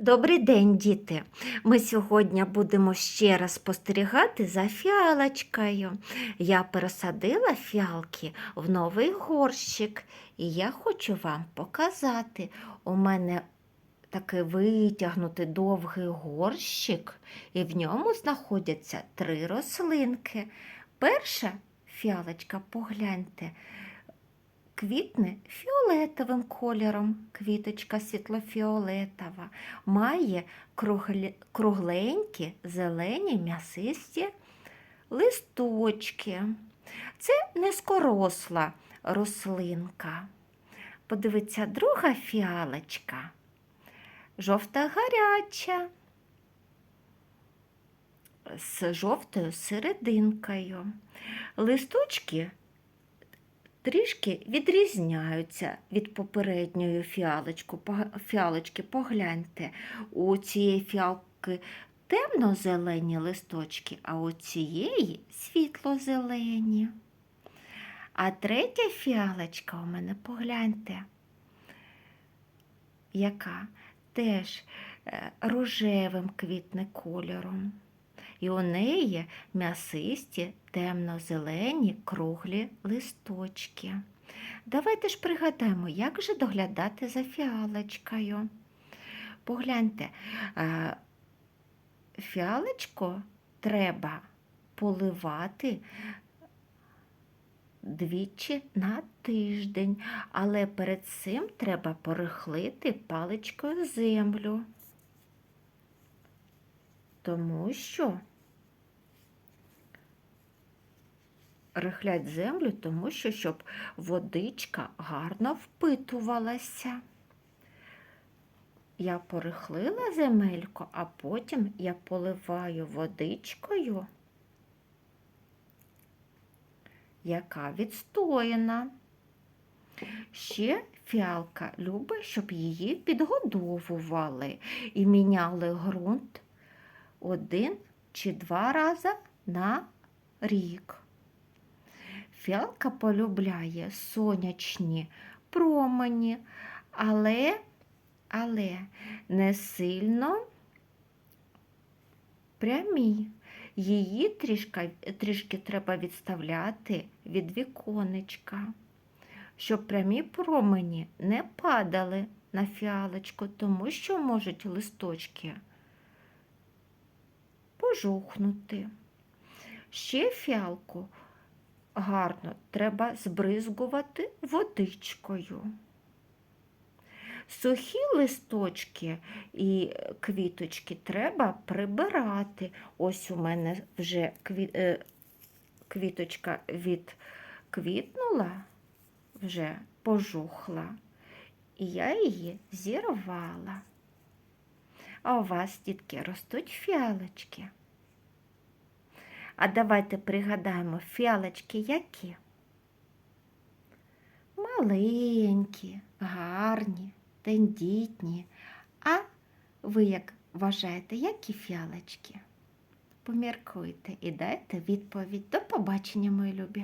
Добрий день, діти! Ми сьогодні будемо ще раз спостерігати за фіалочкою. Я пересадила фіалки в новий горщик, і я хочу вам показати. У мене такий витягнутий довгий горщик, і в ньому знаходяться три рослинки. Перша фіалочка, погляньте, квітне фіолетовим кольором, квіточка світлофіолетова, має кругленькі, зелені, м'ясисті листочки. Це низкоросла рослинка. Подивіться, друга фіалочка, жовта гаряча, з жовтою серединкою. Листочки трішки відрізняються від попередньої фіалочки. Погляньте, у цієї фіалки темно-зелені листочки, а у цієї світло-зелені. А третя фіалочка у мене, погляньте, яка теж е, рожевим квітне кольором. І у неї м'ясисті, темно-зелені, круглі листочки. Давайте ж пригадаємо, як же доглядати за фіалочкою. Погляньте, е, фіалочку треба поливати двічі на тиждень, але перед цим треба порихлити паличкою землю. Тому що рихлять землю, тому що щоб водичка гарно впитувалася. Я порихлила земельку, а потім я поливаю водичкою, яка відстояна. Ще фіалка любить, щоб її підгодовували і міняли ґрунт один чи два рази на рік. Фіалка полюбляє сонячні промені, але, але не сильно прямі. Її трішки, трішки треба відставляти від віконечка, щоб прямі промені не падали на фіалочку, тому що можуть листочки пожухнути. Ще фіалку гарно треба збризгувати водичкою. Сухі листочки і квіточки треба прибирати. Ось у мене вже е, квіточка відквітнула, вже пожухла, і я її зірвала. А у вас, дітки, ростуть фіалочки. А давайте пригадаємо, фіалочки які? Маленькі, гарні, тендітні. А ви як вважаєте, які фіалочки? Поміркуйте і дайте відповідь. До побачення, мої любі.